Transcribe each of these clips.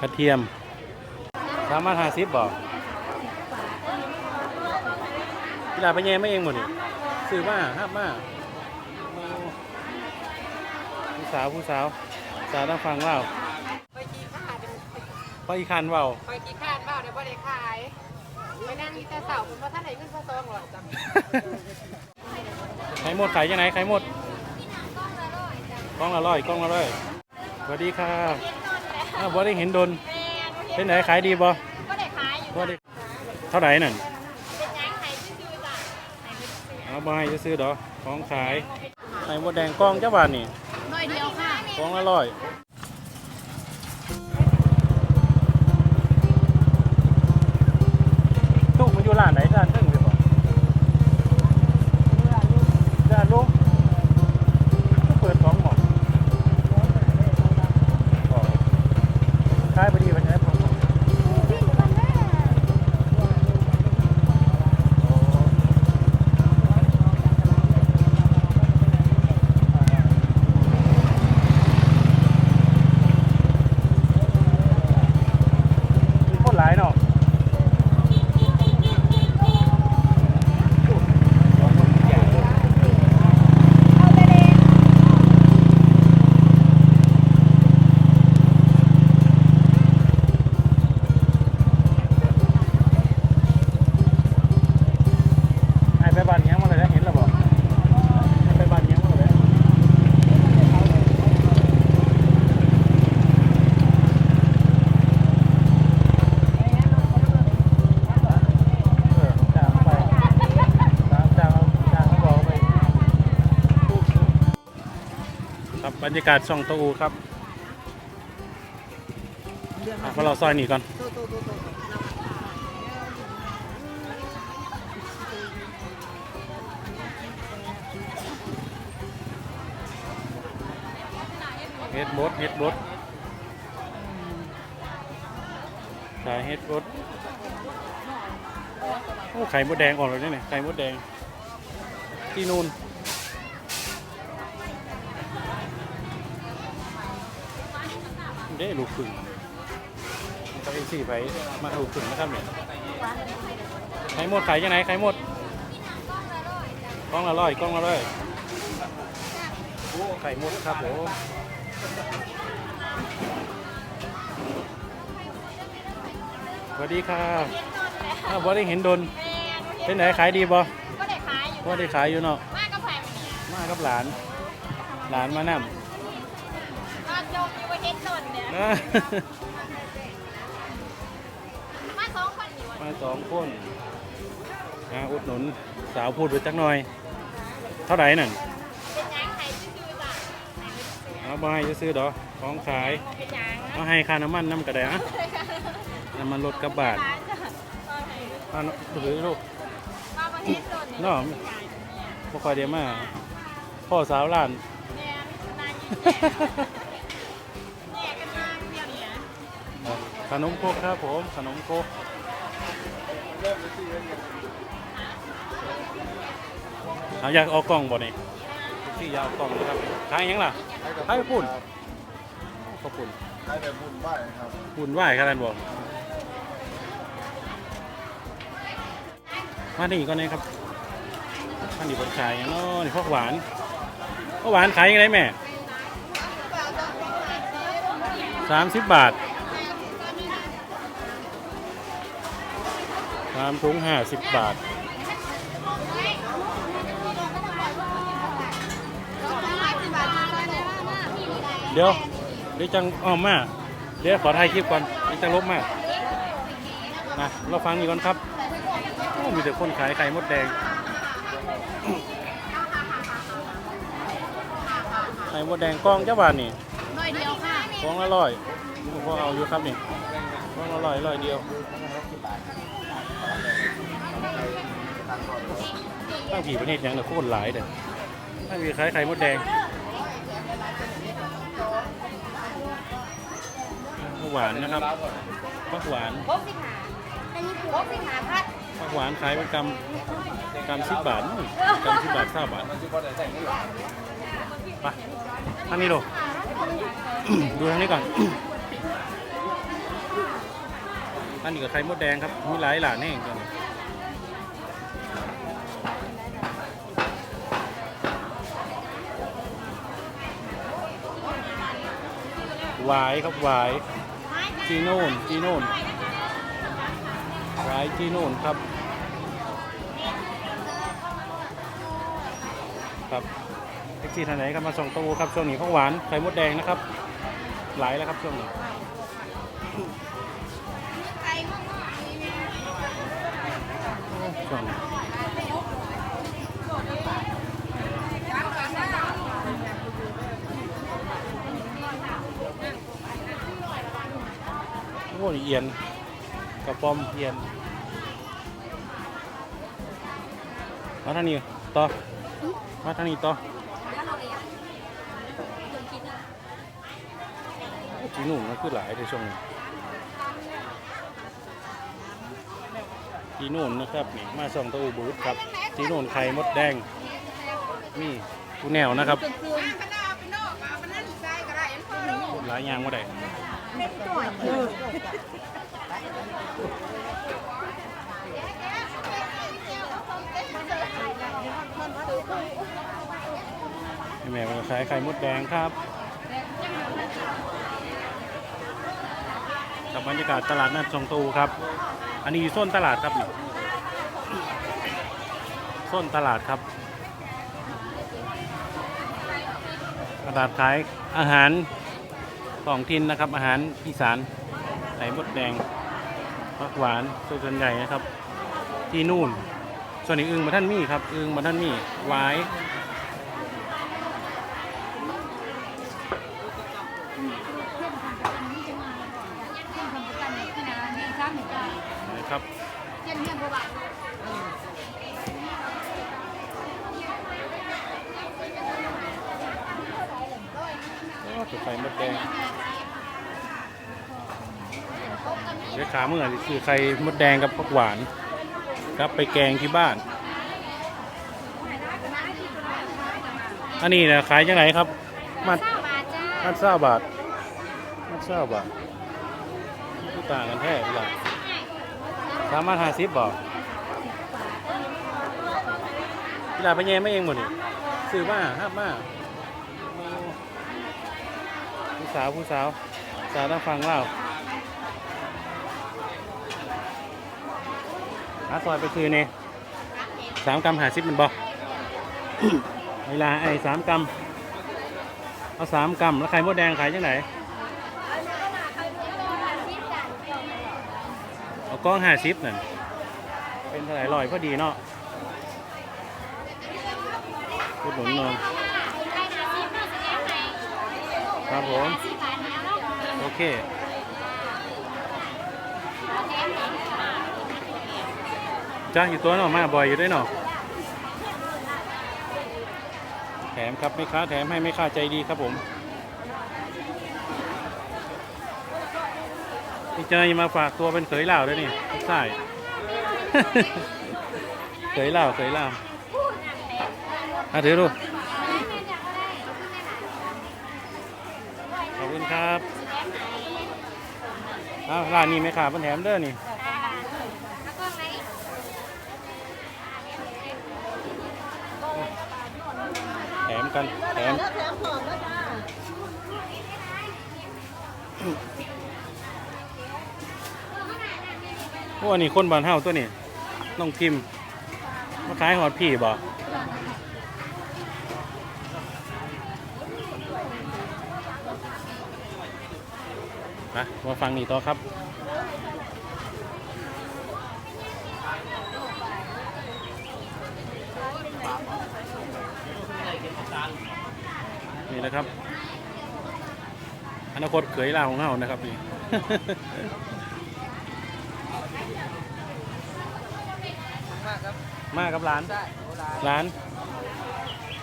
กระเทียมสามารถหาซิบบอกกีฬาไปแย่ไม่เองหมดนี่ซื้อมาห้ามมาโอ้ผู้สาวผู้สาวสาวต้องฟังเว่าไปกี่ขาดเพราะอีคันเว่าไปกี่ขาดเปล่าเดี๋ยวบ่ได้ขายไปนั่งที่แต่เสาคุณพ่อท่านไหนขึ้นพระซองหรอจ้ะไข่หมดขายยังไงไข่หมดกล้องละร้อยกล้องละร้อยสวัสดีค่ะ อ้าวบ่ได้เห็นโดนเป็นไหนขายดีบ่ก็ได้ขายอยู่บ่ได้เท่าไหร่นั่นเป็นยังขายซื่อๆจ้ะขายไม่ซื่อเอาบ่ให้จะซื้อดอกของขายไข่หมดแดงกล้องเจ้าบาทนี่ๆน้อยเดียวค่ะกล้องละร้อยตู้มันอยู่ร้านไหนร้าน รับรรยากาศช่องโตอูครับอะมาเราซอยหนีก่อน เฮ็ดบดเฮ็ดบดขายเฮ็ดบดโอ้ไข่มดแดงออกเลยเนี่ยไข่มดแดง ที่นู่น เด้ลูกขึ่งก็เอ็นสี่ไปมาลูกขึ่งนะครับเนี่ยไข่หมดขายยังไงไข่หมดกล้องละร้อยกล้องละร้อยโอ้ไข่หมดครับผมสวัสดีค่ะอ้าวบ่ได้เห็นโดนเป็นไหนขายดีบ่ก็ได้ขายอยู่บ่ได้ขายอยู่เนาะมากก็แพงเนี่ยมากับหลาน หลานมานํก็จมอยู่ว่าเฮ็ดหล่นเนี่ย นะ มาสองคนอยู่มาสองคนมาอุดหนุนสาวพูดไปจักหน่อย เท่าไหร่นั่นเป็นยังขายซื่อๆจ้ะขายไม่ซื่อเอาบ่ให้จะซื้อดอกของขายๆเป็นยังเอาให้ค่าน้ำมันน้ำกระไดอะน้ำมันรถกระบาดร้านจ้ะก็ให้เอาเนาะถือลูกมาประเฮ็ดหล่นเนี่ยเนาะบ่ค่อยเดียวมาพ่อสาวหลาน นมครกครับผมขนมครกเอาอยากเอากล่องบ่นี่ที่อยากเอากล่องนะครับขายหยังล่ะขายปุ่นข้าวปุ่นใช้แต่บุญไหว้ครับปุ่นไหวขนาดบ่มานี่ก่อนนะครับท่านนี่บนขายอย่างเนาะนี่พวกหวานพวกหวานขายยังไงแม่สามสิบบาท สามถุงห้าสิบบาท เดี๋ยว เดี๋ยวจังอ้อมมา เดี๋ยวขอถ่ายคลิปก่อนเดี๋ยวจังลบมานะเราฟังอีกก่อนครับโอ้มีแต่คนขายไข่มดแดง ไข่มดแดงกล้องเจ้าบานนี่น้อยเดียวค่ะกล้องละร้อยพวกเอาอยู่ครับนี่กล้องละร้อยร้อยเดียว ตั้งผีประเทศยังเลยโคตรหลายเด้อตั้งผีขายไข่มดแดงหวานนะครับฟักหวานพกสิหาอันนี้พกสิหาพัดผักหวานขายเป็นกำกำสิบบาทนู่นกำสิบบาทห้าบาทไปทางนี้ดูดูทางนี้ก่อนอันนี้ก็ไข่มดแดงครับมีหลายหลานแห้งกัน หวายครับหวายจีโน่นจีโน่นหวายจีโน่นครับ ครับแท็กซี่ท่านไหนครับมาส่งตู้ครับช่วงนี้ข้าวหวานไข่มดแดงนะครับ หลายแล้วครับช่วงนี้ช่วงนี้ โอ้ยเอียนกระป๋อมเอียนมาทางนี้ต่อมาทางนี้ต่อจีนุ่มมันคือหลายในช่วงนี้จีนุ่นนะครับนี่มาส่องตัวบูธครับจีนุ่นไข่มดแดงมีกูแนวนะครับอะก็ได้เอาไปนอกเอาไปนั่นใส่ก็ได้อั นพอแล้วหลายอย่ได้แม่มาขายไข่มดแดงครับ กับบรรยากาศตลาดนัดชองตูครับ อันนี้ส้นตลาดครับนี่ส้นตลาดครับ ตลาดขายอาหาร ท้องถิ่นนะครับ อาหารอีสานไข่มดแดงผักหวานส่วนใหญ่นะครับ ที่นู่น ส่วนอีกอึงมาท่านมี่ครับ อึงมาท่านมีหวายนะครับ ตัวไข่มดแดงเดี๋ยวขาเมื่อนี่คือไข่มดแดงกับผักหวาน ครับไปแกงที่บ้าน อันนี้นะขายยังไงครับ มัดมัดเศร้าบาทมัดเศร้าบาทที่ต่างกันแท้หรือเปล่าสามารถหาซิบบอกกีฬาไปแย่ไม่เองหมดนี่ซื้อมาห้ามมาโอ้ ผู้สาวผู้สาวสาวต้องฟังเล่าหาซอยไปซื้อเนี่ยสามกรัมหาซิบมันบอกเวลาไอ้สามกรัมเอาสามกรัมแล้วไข่มดแดงขายยังไงเอากล้องห้าสิบนั่นเป็นเท่าไหร่ลอยพอดีเนาะพูดหนุนนอน ครับผม โอเคจ้างอยู่ตัวเนาะมาบ่อยอยู่ด้วยเนาะแถมครับไม่ค้าแถมให้ไม่ค้าใจดีครับผมพี่เจยมาฝากตัวเป็นเขยเหล่าด้วยนี่ใช่เขยเหล่าเขยเหล่าอะถือดูขอบคุณครับ อ้าวร้านนี้ไหม่ขาดเป็นแถมเด้อนี่แถมกันแถมโอ้อันนี้คนบ้านเฮาตัวนี้น้องทิมมาขายหอดพี่บ่ นะมาฟังนี่ต่อครับนี่นะครับ อนาคตเขยลาของเฮานะครับนี่มากครับมากับร้านได้โบราณร้าน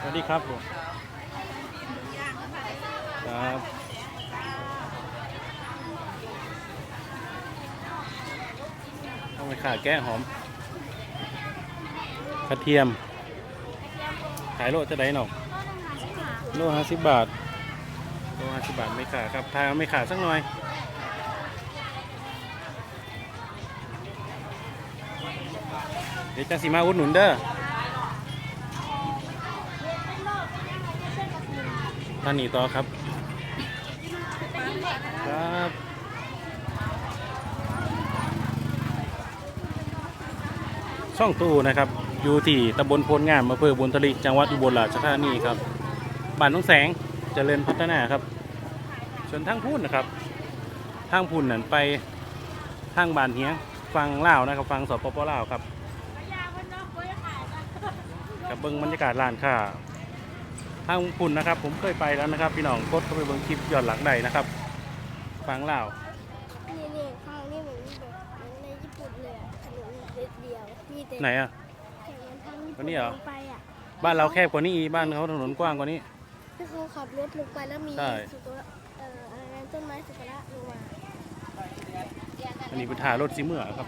สวัสดีครับผมครับ ไม่ขาแก้หอม กระเทียม ขายโลจะได้หนอโลห้าสิบบาท โลห้าสิบบาทไม่ขาดครับทางไม่ขาดสักหน่อยเดี๋ยวจะสีมาอุดหนุนเด้อท่านนี้ต่อครับ ช่องตู้นะครับ อยู่ที่ตำบลโพนงามอำเภอบุญทลิจังหวัดอุบลราชธานีครับบ้านน้องแสงเจริญพัฒนาครับส่วนทางพูนนะครับ ทางพูนนั่นไปทางบ้านเฮียงฟังเลาวนะครับ ฟังสปปลาวครับกับเบิ้งบรรยากาศร้านค้าทางพูนนะครับ ผมเคยไปแล้วนะครับ พี่น้องกดเข้าไปเบิ้งคลิปย้อนหลังใดนะครับ ฟังเลาว นี่นี่ข้างนี่เหมือนแบบเหมือนในญี่ปุ่นเลยอะถนนเดียวมีแต่ ไหนอะแข่งกันทางญี่อัปุ่นนนี้เหรอลงไปอะบ้านเราแคบกว่านี้อีกบ้านเขาถนนกว้างกว่านี้ ที่เขาขับรถลงไปแล้วมีใช่ สุกุระเอ่ออะไรนะต้นไม้สุกุระลงมาอันนี้เป็นถ่ายรถซีเมื่อครับ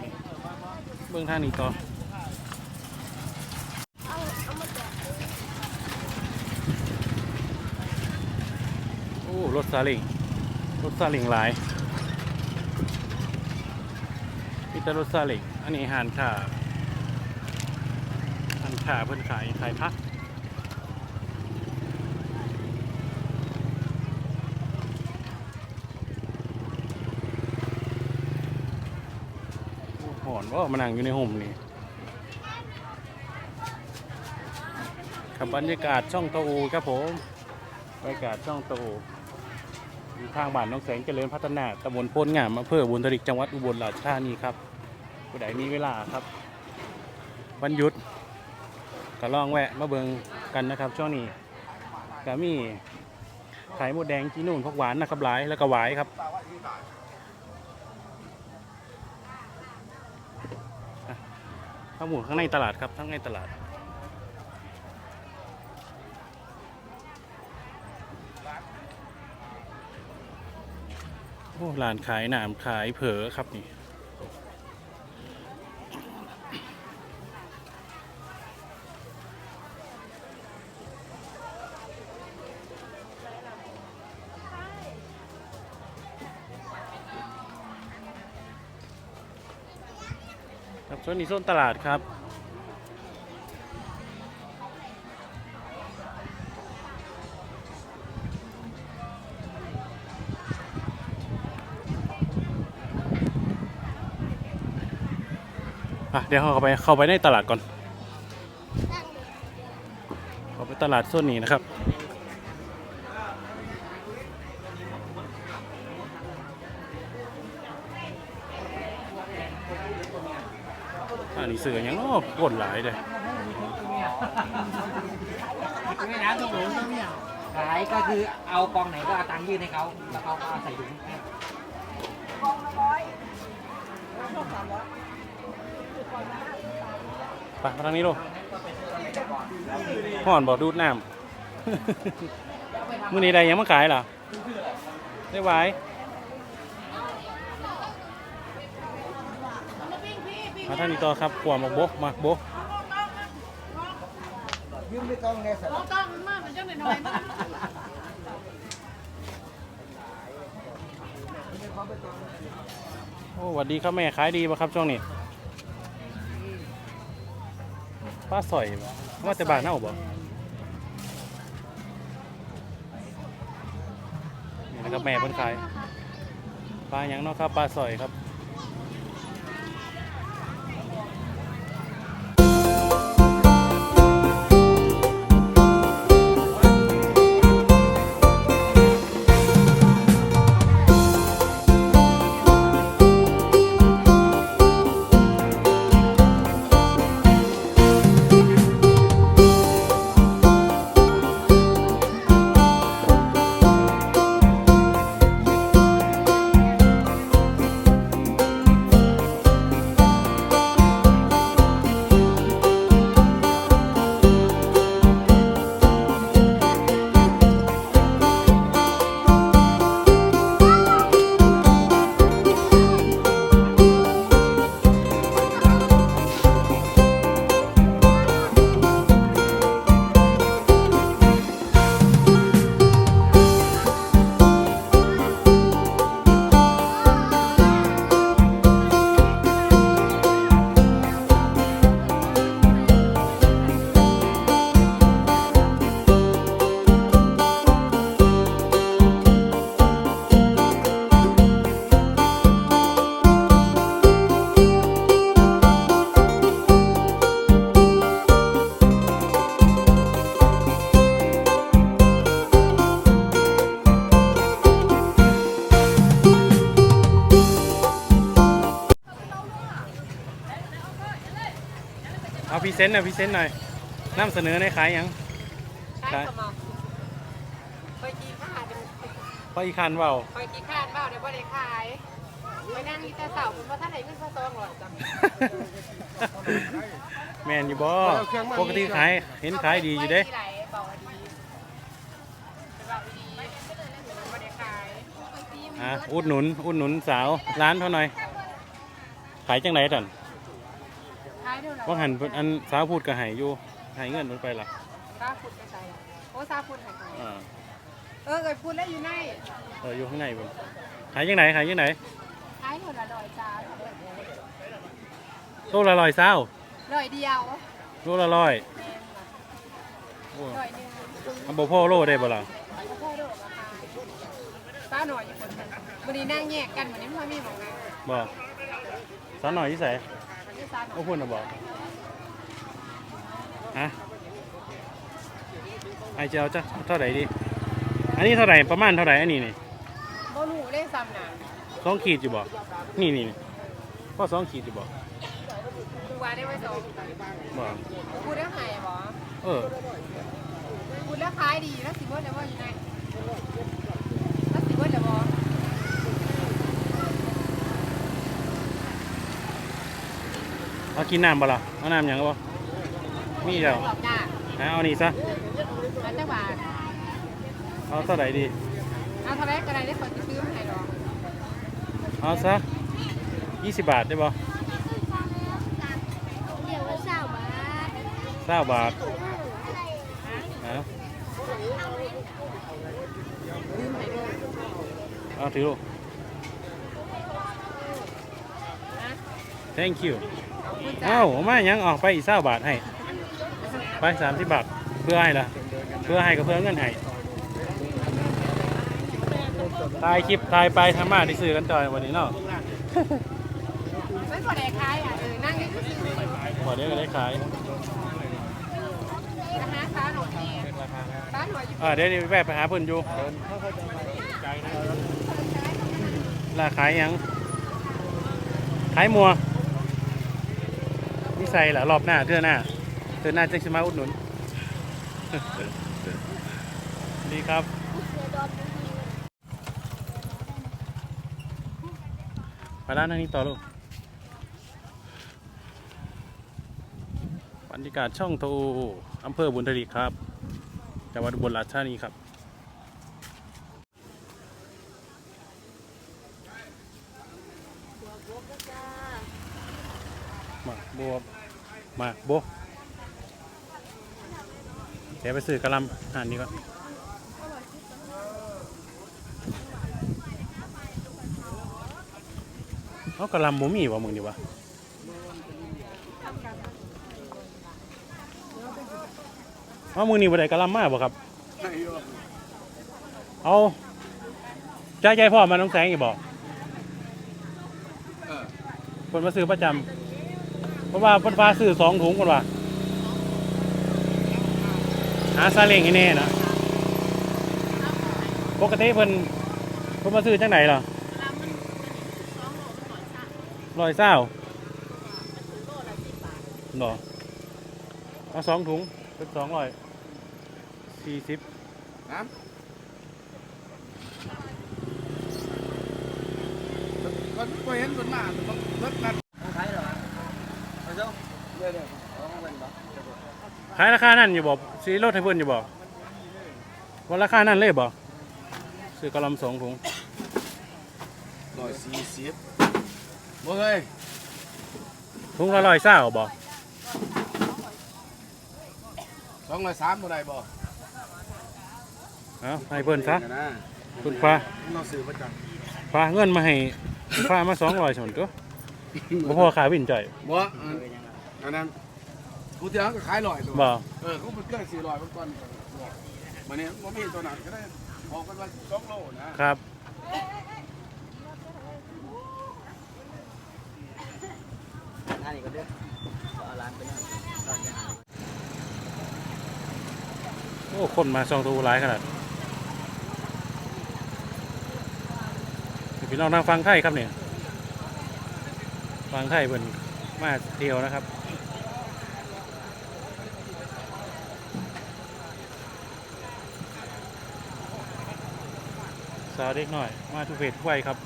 เบื้องทางนี้ต่อเอาเอามาแจกโอ้รถซาเล้งรถซาเล้งหลายมีแต่รถซาเล้งอันนี้หานขา หานขาเพิ่นขายขายพักหอนว่ามานั่งอยู่ในห่มนี่ครับบรรยากาศช่องตะอูครับผมบรรยากาศช่องตะอูอยู่ทางบ้านน้องแสงเจริญพัฒนาตำบลโพนงามอำเภอบุญทริกจังหวัดอุบลราชธานีครับผู้ใดมีเวลาครับวันหยุด ก็ลองแวะมาเบิงกันนะครับ ช่วงนี้ก็มีขายหมดแดงจีนู่นพวกหวานนะครับหลายแล้วก็หวายครับข้าวหมูข้างในตลาดครับข้างในตลาดโอ้ร้านขายหนามขายเผอครับนี่ ครับส่วนนี้โซนตลาดครับอะเดี๋ยวเข้าไปเข้าไปในตลาดก่อน เข้าไปตลาดส่วนนี้นะครับ กดหลายเลยไม่น้ำถุงถุงเนี่ยขายก็คือเอากองไหนก็เอาตังค์ยื่นให้เขาแล้วเขาก็ใส่ถุงให้ไปมาทางนี้ดูห่อนบอกดูดน้ำ มื้อนี้ได้ยังมาขายเหรอได้ไว้ มาท่างนี้ต่อครับกวามาบกมาบกยื่นไปกองเนี่ยสัตว์โอ้สวัสดีครับแม่ขายดีป่ะครับช่วงนี้ป้าสอยบ่ว่าแต่บานเน่าบ่นี่นะครับแม่เพิ่นขายปลาหยังเนาะครับปลาสอยครับ เซนต์หน่อยพรีเซนต์หน่อยนำเสนอในขายหยังใช่สมองคอยกีขาดพออีคันเว้าคอยกีขาดเปล่าเดี๋ยวบ่ได้ขายไปนั่งนี่แต่เสาคุณพ่อท่านไหนขึ้นพระซองหรอกจ้ะแมนอยู่บ่ปกติขายเห็นขายดีอยู่เด้ไว้ที่ไหนบอกว่าดีแต่ว่าดีบ่ได้ขายอะอุดหนุนอุดหนุนสาวร้านเท่าหน่อยขายจังไหนตันขายเท่าไหร่ ว่าหันเพิ่นอันสาวพูดก็ให้อยู่ให้เงินมันไปล่ะซาฟุดไปใส่ละโอ้ซาฟุดหายไปอ่าเออเกิดพูดแล้วอยู่ในเอออยู่ข้างในเพิ่นขายจังไหนขายจังไหนขายเท่าละร้อยจ้าโลละร้อยเศร้าร้อยเดียวโลละร้อยแม่นว่ะโอ้ร้อยหนึ่งอันบ่พอโลได้บ่ล่ะพ่อโดดราคาป้าหน่อยอยู่คนกันวันนี้นั่งแยกกันวันนี้พ่อมีบอกไงบ่สาวหน่อยที่ใส่วันนี้ซาหน่อ โอ้ยพุ่นน่ะบ่ฮะไอจะเอาจ้ะเท่าไหร่ดีอันนี้เท่าไหร่ประมาณเท่าไหร่อันนี้นี่บ่รู้ได้ซ้ำหนาสองขีดอยู่บ่นี่นี่นี่พ่อสองขีดอยู่บ่คือว่าได้ไว้สองบ่พูดแล้วหายบ่เออพูดแล้วขายดีแล้วสิเบิดแล้วว่าอยู่ไหนแล้วสิเบิดแล้วบ่ เอากินน้ำบ่ล่ะเอาน้ำหยังบ่มีแล้วหลอกจ้าฮะเอานี่ซะอันจักบาทเอาเท่าไหร่ดี เอาเท่าไหรก็ได้ได้คนที่ซื้อมาให้ดอกเอาซะยี่สิบบาทได้บ่เดี๋ยวละสาวบาทเก้าบาทเอาซื้อมาให้ด้วยเอาถือลูก นะ thank you ขอบคุณจ้า เอ้าเอามาหยังออกไปอีกเก้าบาทให้ ไปสามสิบบาท เพื่อให้ละเพื่อให้กับเพื่อเงินให้ถ่ายคลิปถ่ายไปทำมาที่ซื้อกันจอยวันนี้เนาะไม่พอได้ขายอะเออนั่งนี่ก็ซื้อนะพอเดี๋ยวก็ได้ขายฮะฟ้าหน่อยเนี่ยฟ้าหน่อยอยู่อ่าเดี๋ยวนี้แวะไปหาเพิ่นอยู่ลาขายหยังขายมัวนี่ ใส่เหรอรอบหน้าเทื่อหน้าเทื่อหน้าจะสิมาอุดหนุนดีครับเสือดอนบุรีไปร้านนี้ต่อลูกบรรยากาศช่องโตอำเภอบุญทลีครับจังหวัดอุบลราชธานีครับ มาบวบ มาโบะเดี๋ยวไปซื้อกระหลำอ่านนี้ก่อนเอากระหลำบ่มีวะมึงดีวะเอามึงนี่บ่ได้กระหลำมาบ่ครับ เอาใจใจพ่อมาน้องแสงอีกบอกคนมาซื้อประจำ เพราะว่าเพิ่นฟ้าซื้อสองถุงคนว่าหาซาเล้งให้แน่นะปกติเพิ่นเพิ่นมาซื้อจังไหนล่ะร้อยเศร้าหรอเอาสองถุงเป็นสองร้อยสี่สิบมันก็เห็นมันมามันรถนัดใช้ ขายราคานั่นอยู่บ่สีรถให้เพิ่นอยู่บ่ว่าราคานั่นเลยบ่ซื้อกระหลำสองถุงร้อยสี่สิบบ่เคยถุงละร้อยเศร้าบ่สองร้อยสามบ่ได้บ่เอาให้เพิ่นซะนะคุณฟ้าเราซื้อประจฟ้าเงินมาให้ฟ้ามาสองร้อยสมตัวบ่พอขาวินจ่อยำบ่ อันอันนั้นกูเที่ยวก็ขายร้อยตัวบ่เออเขาเป็นเครื่องสี่ร้อยเมื่อก่อนมันนี้บ่มีตัวนั้นก็ได้บอกกันว่าสองโลนะครับ ท่านี่ก็เด้อเอาร้านไปนั่งตอนยังหาโอ้ คนมาสองตัวหลายขนาดพี่น้องทางฟังไทยครับเนี่ยฟังไทยเพิ่นมาเที่ยวนะครับาวเด็กหน่อย มาทุกเพศทุกวัยครับ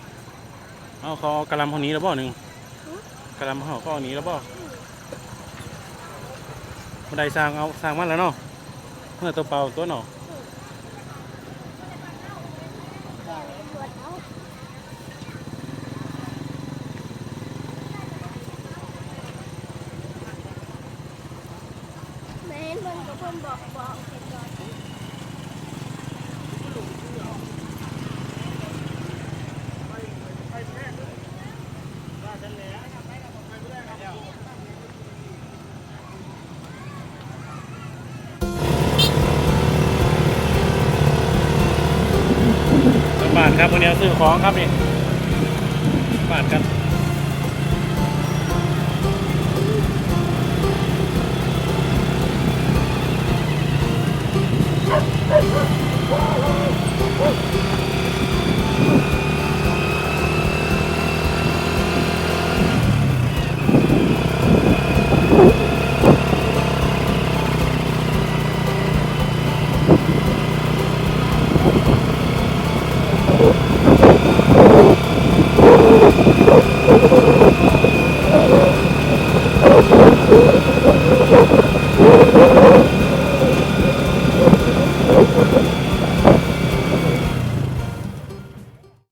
เอาเขาเอากระลำเขานี้แล้วบ่หนึ่งกระลำเขาก็เอานี้แล้วบ่บันไดสร้างเอาสร้างมันแล้วเนาะเมื่อตัวเปล่าตัวเนาะ ปวดเอาแม่เห็นเพิ่นกับเพิ่นบอกบอกเห็นก่อน บ้านครับวันนี้ ซื้อของครับนี่